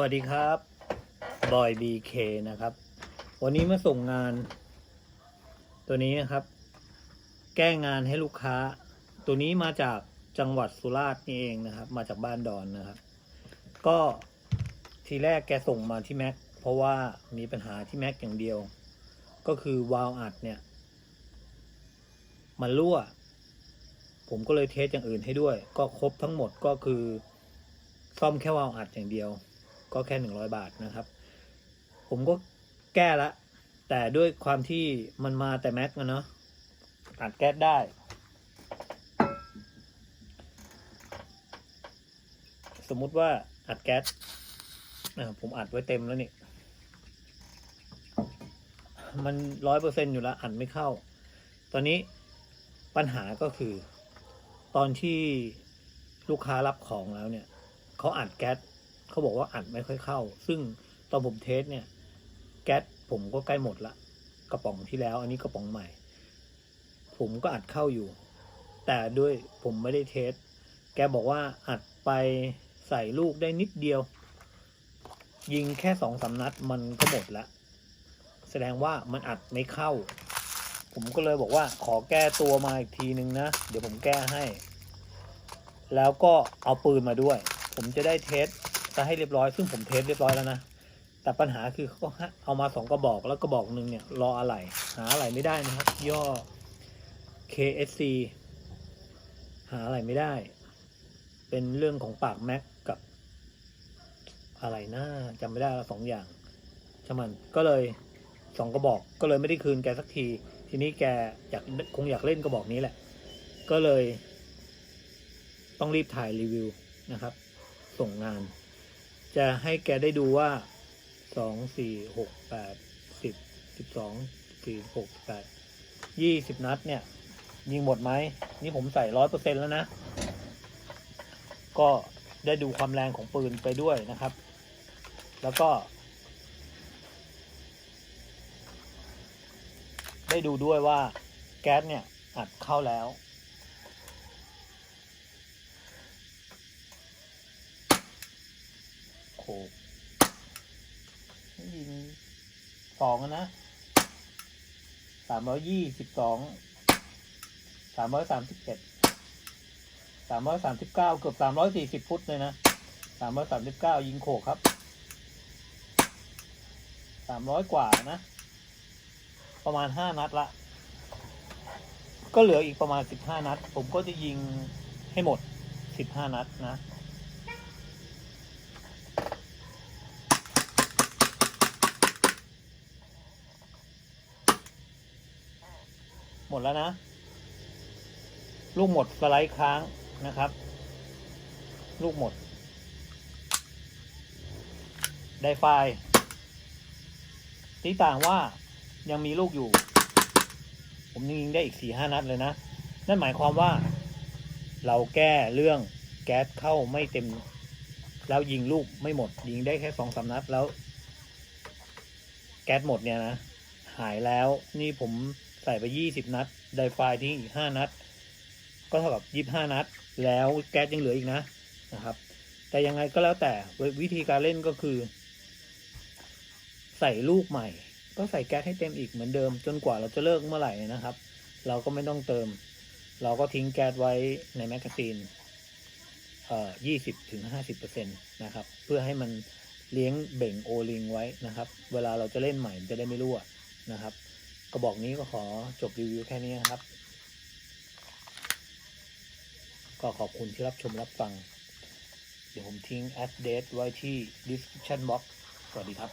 วัสดีครับบอยบีเคนะครับ วันนี้มาส่งงาน ตัวนี้นะครับ แก้งานให้ลูกค้า ตัวนี้มาจากจังหวัดสุราษฎร์นี่เองนะครับ มาจากบ้านดอนนะครับ ก็ทีแรกแกส่งมาที่แม็กเพราะว่ามีปัญหาที่แม็กอย่างเดียว ก็คือวาล์วอัดเนี่ย มันรั่ว ผมก็เลยเทสอย่างอื่นให้ด้วย ก็ครบทั้งหมดก็คือซ่อมแค่วาล์วอัดอย่างเดียว ก็แค่หนึ่งร้อยบาทนะครับ ผมก็แก้ละ แต่ด้วยความที่มันมาแต่แม็กนะเนาะอัดแก๊สได้ สมมุติว่าอัดแก๊สผมอัดไว้เต็มแล้วนี่ มันร้อยเปอร์เซ็นอยู่แล้วอัดไม่เข้า ตอนนี้ปัญหาก็คือ ตอนที่ลูกค้ารับของแล้วเนี่ย เขาอัดแก๊ส เขาบอกว่าอัดไม่ค่อยเข้า ซึ่งตอนผมเทสเนี่ย แก๊สผมก็ใกล้หมดละกระป๋องที่แล้ว อันนี้กระป๋องใหม่ ผมก็อัดเข้าอยู่ แต่ด้วยผมไม่ได้เทส แกบอกว่าอัดไปใส่ลูกได้นิดเดียว ยิงแค่สองสามนัดมันก็หมดละแสดงว่ามันอัดไม่เข้า ผมก็เลยบอกว่าขอแก้ตัวมาอีกทีนึงนะ เดี๋ยวผมแก้ให้ แล้วก็เอาปืนมาด้วย ผมจะได้เทส จะให้เรียบร้อยซึ่งผมเทสเรียบร้อยแล้วนะแต่ปัญหาคือเขาเอามาสองกระบอกแล้วกระบอกหนึ่งเนี่ยรออะไหล่หาอะไหล่ไม่ได้นะครับย่อ KSC หาอะไรไม่ได้ เป็นเรื่องของปากแม็กกับอะไรนะจำไม่ได้ละสองอย่างช่างมันก็เลยสองกระบอกก็เลยไม่ได้คืนแกสักที ทีนี้แกอยากคงอยากเล่นกระบอกนี้แหละ ก็เลย ต้องรีบถ่ายรีวิวนะครับ ส่งงาน จะให้แกได้ดูว่าสองสี่หกแปดสิบสิบสองสี่หกแปดยี่สิบนัดเนี่ย ยิงหมดไหมนี่ผมใส่ร้อยเปอร์เซ็นแล้วนะ ก็ได้ดูความแรงของปืนไปด้วยนะครับ แล้วก็ ได้ดูด้วยว่าแก๊สเนี่ยอัดเข้าแล้ว โขกยิงสองนะสามร้อยยี่สิบสองสามร้อยสามสิบเอ็ดสามร้อยสามสิบเก้าเกือบสามร้อยสี่สิบฟุตเลยนะสามร้อยสามสิบเก้ายิงโขกครับสามร้อยกว่านะ ประมาณห้านัดละ ก็เหลืออีกประมาณสิบห้านัด ผมก็จะยิงให้หมดสิบห้านัดนะ หมดแล้วนะ ลูกหมดสไลด์ค้างนะครับ ลูกหมด ได้ไฟล์ที่ต่างว่ายังมีลูกอยู่ ผมยิงได้อีกสี่ห้านัดเลยนะ นั่นหมายความว่า เราแก้เรื่องแก๊สเข้าไม่เต็ม แล้วยิงลูกไม่หมด ยิงได้แค่สองสามนัดแล้ว แก๊สหมดเนี่ยนะ หายแล้วนี่ผม ใส่ไปยี่สิบนัด ไดไฟล์ทิ้งอีกห้านัด ก็เท่ากับยี่ห้านัด แล้วแก๊สยังเหลืออีกนะนะครับ แต่ยังไงก็แล้วแต่วิธีการเล่นก็คือ ใส่ลูกใหม่ ก็ใส่แก๊สให้เต็มอีกเหมือนเดิม จนกว่าเราจะเลิกเมื่อไหร่นะครับ เราก็ไม่ต้องเติม เราก็ทิ้งแก๊สไว้ในแมกกาซีนเอ่อยี่สิบถึงห้าสิบเปอร์เซ็นตนะครับ เพื่อให้มันเลี้ยงเบ่งโอลิงไว้นะครับ เวลาเราจะเล่นใหม่จะได้ไม่รั่วนะครับ ระบอกนี้ก็ขอจบรีวิวแค่นี้นะครับ ก็ขอบคุณที่รับชมรับฟัง เดี๋ยวผมทิ้งอัปเดตไว้ที่ description box สวัสดีครับ